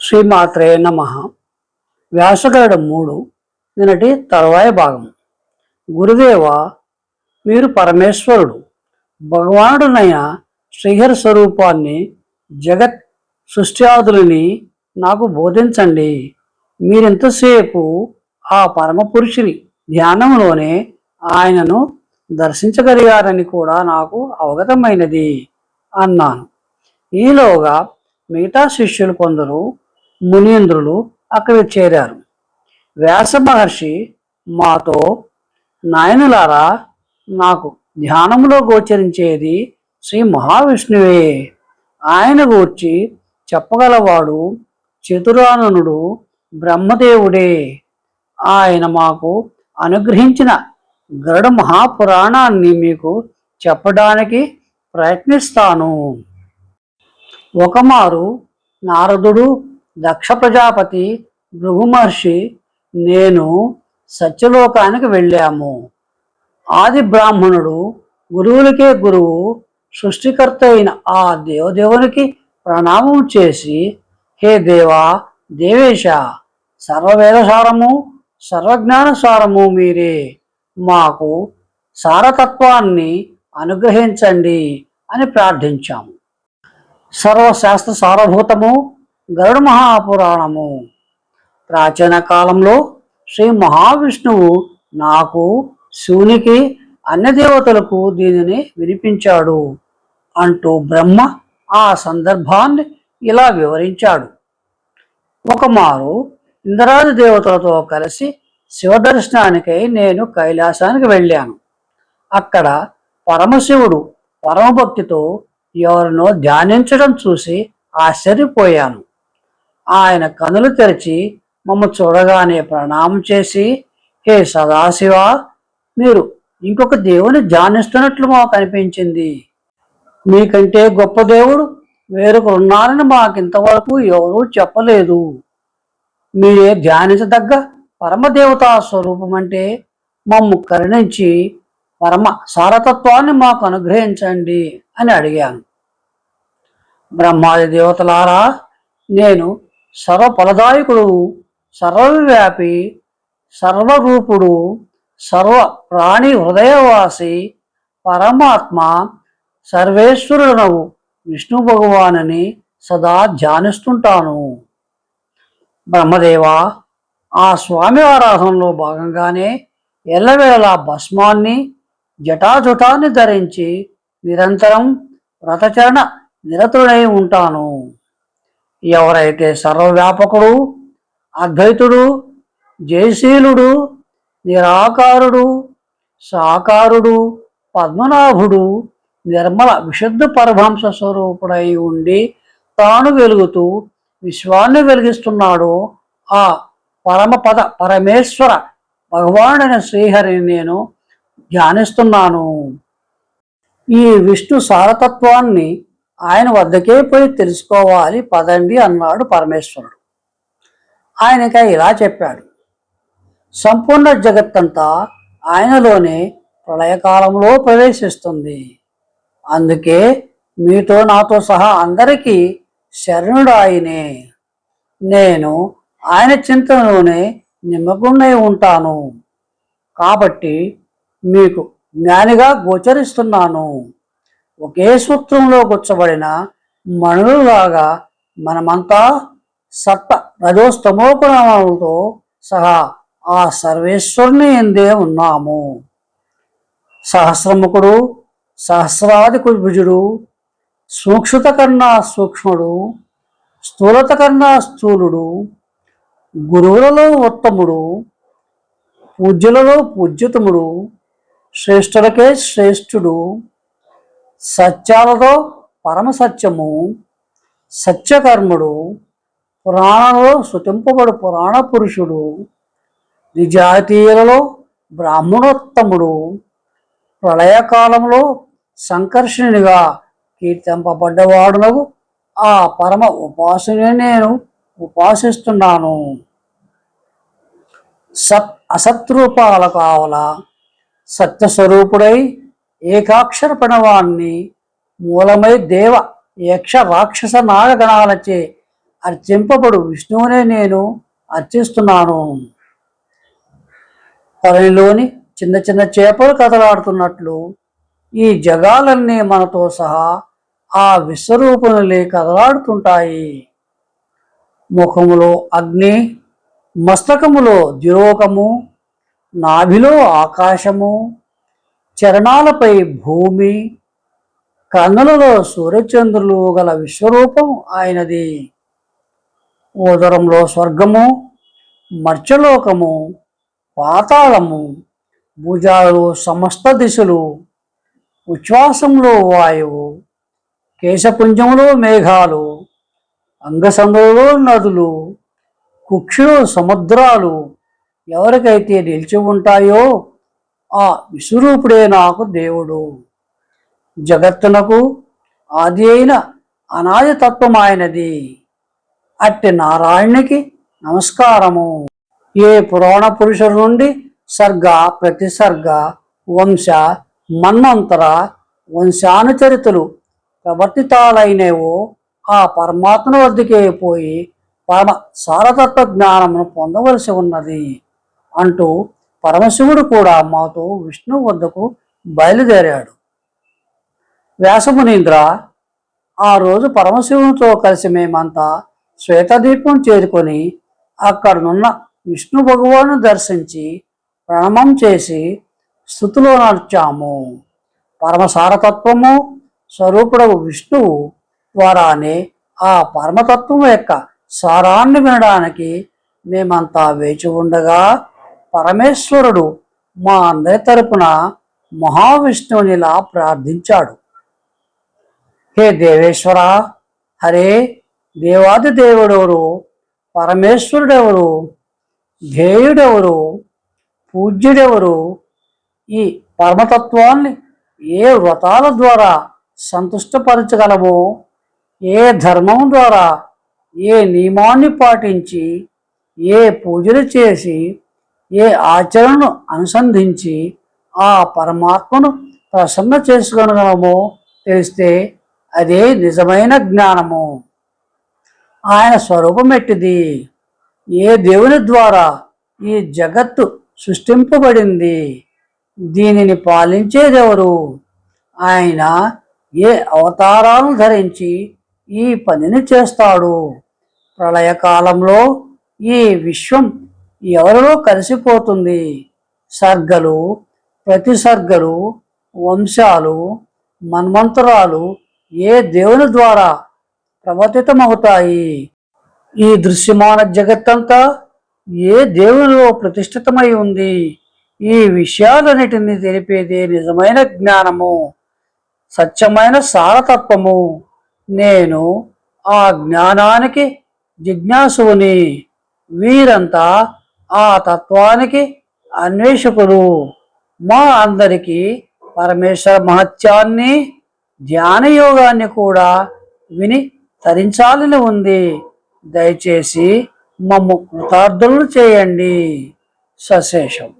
శ్రీమాత్రే నమ. వ్యాసగరుడు మూడు నిన్నటి తరువాయ భాగం. గురుదేవ మీరు పరమేశ్వరుడు. భగవానుడునైన శ్రీహరి స్వరూపాన్ని జగత్ సృష్ట్యాదులని నాకు బోధించండి. మీరింతసేపు ఆ పరమ పురుషుని ధ్యానంలోనే ఆయనను దర్శించగలిగారని కూడా నాకు అవగతమైనది అన్నాను. ఈలోగా మిగతా శిష్యులు కొందరు మునీంద్రులు అక్కడికి చేరారు. వ్యాస మహర్షి మాతో నాయనులారా నాకు ధ్యానంలో గోచరించేది శ్రీ మహావిష్ణువే. ఆయన గూర్చి చెప్పగలవాడు చతురాననుడు బ్రహ్మదేవుడే. ఆయన మాకు అనుగ్రహించిన గరుడ మహాపురాణాన్ని మీకు చెప్పడానికి ప్రయత్నిస్తాను. ఒకమారు నారదుడు దక్ష ప్రజాపతి భృగుమహర్షి నేను సత్యలోకానికి వెళ్ళాము. ఆది బ్రాహ్మణుడు గురువులకే గురువు సృష్టికర్త అయిన ఆ దేవదేవునికి ప్రణామం చేసి హే దేవా దేవేశ సర్వవేదసారము సర్వజ్ఞానసారము మీరే మాకు సారతత్వాన్ని అనుగ్రహించండి అని ప్రార్థించాము. సర్వశాస్త్ర సారభూతము గరుడ మహాపురాణము. ప్రాచీన కాలంలో శ్రీ మహావిష్ణువు నాకు శివునికి అన్య దేవతలకు దీనిని వినిపించాడు అంటూ బ్రహ్మ ఆ సందర్భాన్ని ఇలా వివరించాడు. ఒకమారు ఇంద్రాది దేవతలతో కలిసి శివదర్శనానికై నేను కైలాసానికి వెళ్ళాను. అక్కడ పరమశివుడు పరమభక్తితో ఎవరినో ధ్యానించడం చూసి ఆశ్చర్యపోయాను. ఆయన కనులు తెరిచి మమ్మ చూడగానే ప్రణామం చేసి హే సదాశివ మీరు ఇంకొక దేవుని ధ్యానిస్తున్నట్లు మాకు అనిపించింది. మీకంటే గొప్ప దేవుడు వేరొకరు ఉన్నారని మాకింతవరకు ఎవరూ చెప్పలేదు. మీరే ధ్యానించదగ్గ పరమదేవతా స్వరూపం అంటే మమ్ము కరుణించి పరమ సారతత్వాన్ని మాకు అనుగ్రహించండి అని అడిగాను. బ్రహ్మాది దేవతలారా నేను సర్వ ఫలదాయకుడు సర్వవ్యాపి సర్వరూపుడు సర్వ ప్రాణి హృదయవాసి పరమాత్మ సర్వేశ్వరుడనవు విష్ణు భగవానని సదా ధ్యానిస్తుంటాను. బ్రహ్మదేవా ఆ స్వామి ఆరాధనలో భాగంగానే ఎల్లవేళ భస్మాన్ని జటాజుటాన్ని ధరించి నిరంతరం వ్రతచరణ నిరతుడై ఉంటాను. ఎవరైతే సర్వవ్యాపకుడు అద్వైతుడు జయశీలుడు నిరాకారుడు సాకారుడు పద్మనాభుడు నిర్మల విశుద్ధ పరభంస స్వరూపుడై ఉండి తాను వెలుగుతూ విశ్వాన్ని వెలిగిస్తున్నాడో ఆ పరమపద పరమేశ్వర భగవానుడైన శ్రీహరిని నేను ధ్యానిస్తున్నాను. ఈ విష్ణు సారతత్వాన్ని ఆయన వద్దకే పోయి తెలుసుకోవాలి పదండి అన్నాడు పరమేశ్వరుడు. ఆయనక ఇలా చెప్పాడు. సంపూర్ణ జగత్తంతా ఆయనలోనే ప్రళయకాలంలో ప్రవేశిస్తుంది. అందుకే మీతో నాతో సహా అందరికీ శరణుడు ఆయనే నేను ఆయన చింతనలోనే నిమ్మగుండై ఉంటాను. కాబట్టి మీకు జ్ఞానిగా గోచరిస్తున్నాను. ఒకే సూత్రంలో గుచ్చబడిన మణులులాగా మనమంతా సప్త రజోస్తమోగుణాలతో సహా ఆ సర్వేశ్వరుని ఎందే ఉన్నాము. సహస్రముఖుడు సహస్రాది కుభుజుడు సూక్ష్మత కన్నా సూక్ష్ముడు స్థూలత కన్నా స్థూలుడు గురువులలో ఉత్తముడు పూజ్యులలో పూజ్యతముడు శ్రేష్ఠులకే శ్రేష్ఠుడు సత్యాలతో పరమ సత్యము సత్యకర్ముడు పురాణంలో శృతింపబడు పురాణ పురుషుడు నిజాతీయులలో బ్రాహ్మణోత్తముడు ప్రళయకాలంలో సంకర్షణునిగా కీర్తింపబడ్డవాడునకు ఆ పరమ ఉపాసనే నేను. ఉపాసిస్తున్నాను. సత్ అసత్రూపాల కావల సత్యస్వరూపుడై ఏకాక్షర ప్రణవాన్ని మూలమై దేవ యక్ష రాక్షస నాగగణాలచే అర్చింపబడు విష్ణువునే నేను అర్చిస్తున్నాను. తనలోని చిన్న చిన్న చేపలు కదలాడుతున్నట్లు ఈ జగాలన్నీ మనతో సహా ఆ విశ్వరూపములే కదలాడుతుంటాయి. ముఖములో అగ్ని మస్తకములో ద్యులోకము నాభిలో ఆకాశము చరణాలపై భూమి కన్నులలో సూర్యచంద్రులు గల విశ్వరూపం ఆయనది. ఉదరంలో స్వర్గము మర్చలోకము పాతాళము భుజాలు సమస్త దిశలు ఉచ్ఛ్వాసంలో వాయువు కేశపుంజంలో మేఘాలు అంగసందులలో నదులు కుక్షులు సముద్రాలు ఎవరికైతే నిలిచి ఉంటాయో ఆ విశ్వరూపుడే నాకు దేవుడు. జగత్తునకు ఆది అయిన అనాదితత్వం ఆయనది. అట్టి నారాయణునికి నమస్కారము. ఏ పురాణ పురుషుల నుండి సర్గ ప్రతిసర్గ వంశ మన్వంతర వంశానుచరితులు ప్రవర్తితాలైనవో ఆ పరమాత్మ వద్దకే పోయి పరమ సారతత్వ జ్ఞానమును పొందవలసి ఉన్నది అంటూ పరమశివుడు కూడా మాతో విష్ణు వద్దకు బయలుదేరాడు. వ్యాసమునీంద్ర ఆ రోజు పరమశివునితో కలిసి మేమంతా శ్వేతదీపం చేరుకొని అక్కడనున్న విష్ణు భగవాను దర్శించి ప్రణమం చేసి స్థుతిలో నడిచాము. పరమసారతత్వము స్వరూపుడగు విష్ణువు ద్వారానే ఆ పరమతత్వం యొక్క సారాన్ని వినడానికి మేమంతా వేచి ఉండగా పరమేశ్వరుడు మా అందరి తరపున మహావిష్ణువునిలా ప్రార్థించాడు. హే దేవేశ్వర! హరే! దేవాది దేవుడెవరు? పరమేశ్వరుడెవరు? ధ్యేయుడెవరు? పూజ్యుడెవరు? ఈ పరమతత్వాన్ని ఏ వ్రతాల ద్వారా సంతుష్టపరచగలమో ఏ ధర్మం ద్వారా ఏ నియమాన్ని పాటించి ఏ పూజలు చేసి ఏ ఆచరణను అనుసంధించి ఆ పరమాత్మను ప్రసన్న చేసుకొనగలమో తెలిస్తే అదే నిజమైన జ్ఞానము. ఆయన స్వరూపం ఎట్టిది ఏ దేవుని ద్వారా ఈ జగత్తు సృష్టింపబడింది? దీనిని పాలించేదెవరు? ఆయన ఏ అవతారాలను ధరించి ఈ పనిని చేస్తాడు. ప్రళయకాలంలో ఈ విశ్వం ఎవరిలో కలిసిపోతుంది? సర్గలు ప్రతిసర్గలు వంశాలు మన్వంతరాలు ఏ దేవుని ద్వారా ప్రవర్తితమవుతాయి? ఈ దృశ్యమాన జగత్తంతా ఏ దేవునిలో ప్రతిష్ఠితమై ఉంది? ఈ విషయాలన్నిటిని తెలిపేదే నిజమైన జ్ఞానము సత్యమైన సారతత్వము. నేను ఆ జ్ఞానానికి జిజ్ఞాసుని వీరంతా ఆ తత్వానికి అన్వేషకులు. మా అందరికీ పరమేశ్వర మహత్యాన్ని ధ్యానయోగాన్ని కూడా విని తరించాలని ఉంది. దయచేసి మమ్మ కృతార్థులను చేయండి. సశేషం.